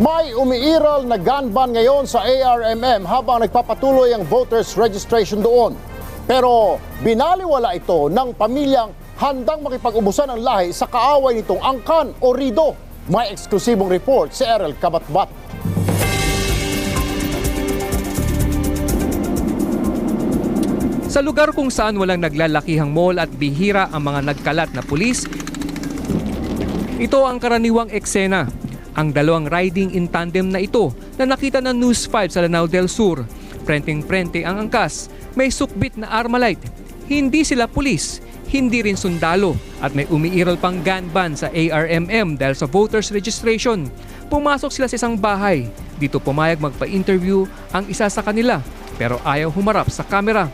May umiiral na gun ban ngayon sa ARMM habang nagpapatuloy ang voters registration doon. Pero binaliwala ito ng pamilyang handang makipag-ubusan ng lahi sa kaaway nitong Angkan o Rido. May eksklusibong report si Errol Kabatbat. Sa lugar kung saan walang naglalakihang mall at bihira ang mga nagkalat na pulis, ito ang karaniwang eksena. Ang dalawang riding in tandem na ito na nakita ng News 5 sa Lanao del Sur. Prenteng-prente ang angkas, may sukbit na Armalite. Hindi sila pulis, hindi rin sundalo at may umiiral pang gun ban sa ARMM dahil sa voters registration. Pumasok sila sa isang bahay. Dito pumayag magpa-interview ang isa sa kanila pero ayaw humarap sa kamera.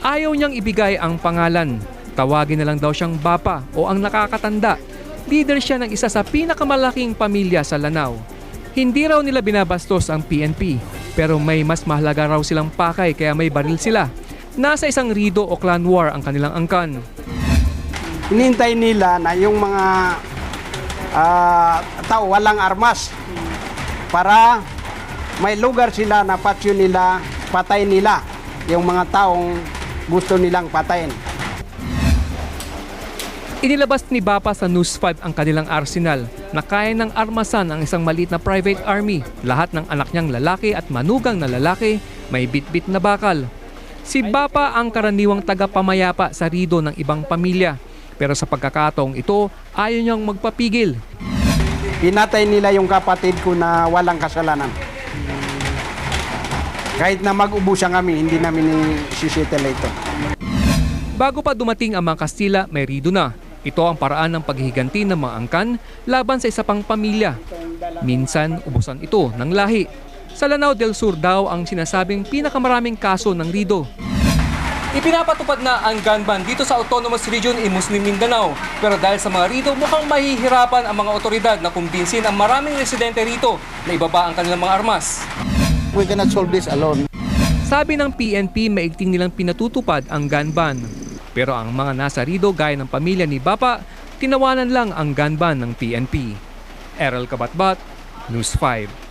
Ayaw niyang ibigay ang pangalan. Tawagin na lang daw siyang Bapa o ang nakakatanda. Leader siya ng isa sa pinakamalaking pamilya sa Lanao. Hindi raw nila binabastos ang PNP, pero may mas mahalaga raw silang pakay kaya may baril sila. Nasa isang rido o clan war ang kanilang angkan. Hinintay nila na yung mga ah, tao walang armas para may lugar sila na patyo nila, patay nila yung mga taong gusto nilang patayin. Inilabas ni Bapa sa News 5 ang kanilang arsenal na kaya ng armasan ang isang maliit na private army. Lahat ng anak niyang lalaki at manugang na lalaki may bitbit na bakal. Si Bapa ang karaniwang tagapamayapa sa rido ng ibang pamilya. Pero sa pagkakataong ito, ayaw niyang magpapigil. Pinatay nila yung kapatid ko na walang kasalanan. Kahit na mag-ubusan kami, hindi namin isisettle ito. Bago pa dumating ang mga Kastila, may rido na. Ito ang paraan ng paghihiganti ng mga angkan laban sa isa pang pamilya. Minsan, ubusan ito ng lahi. Sa Lanao del Sur daw ang sinasabing pinakamaraming kaso ng rido. Ipinapatupad na ang gun ban dito sa Autonomous Region in Muslim Mindanao. Pero dahil sa mga rido, mukhang mahihirapan ang mga otoridad na kumbinsin ang maraming residente rito na ibaba ang kanilang mga armas. We cannot solve this alone. Sabi ng PNP, maigting nilang pinatutupad ang gun ban. Pero ang mga nasa rido gaya ng pamilya ni Bapa, tinawanan lang ang gun ban ng PNP. Errol Kabatbat, News 5.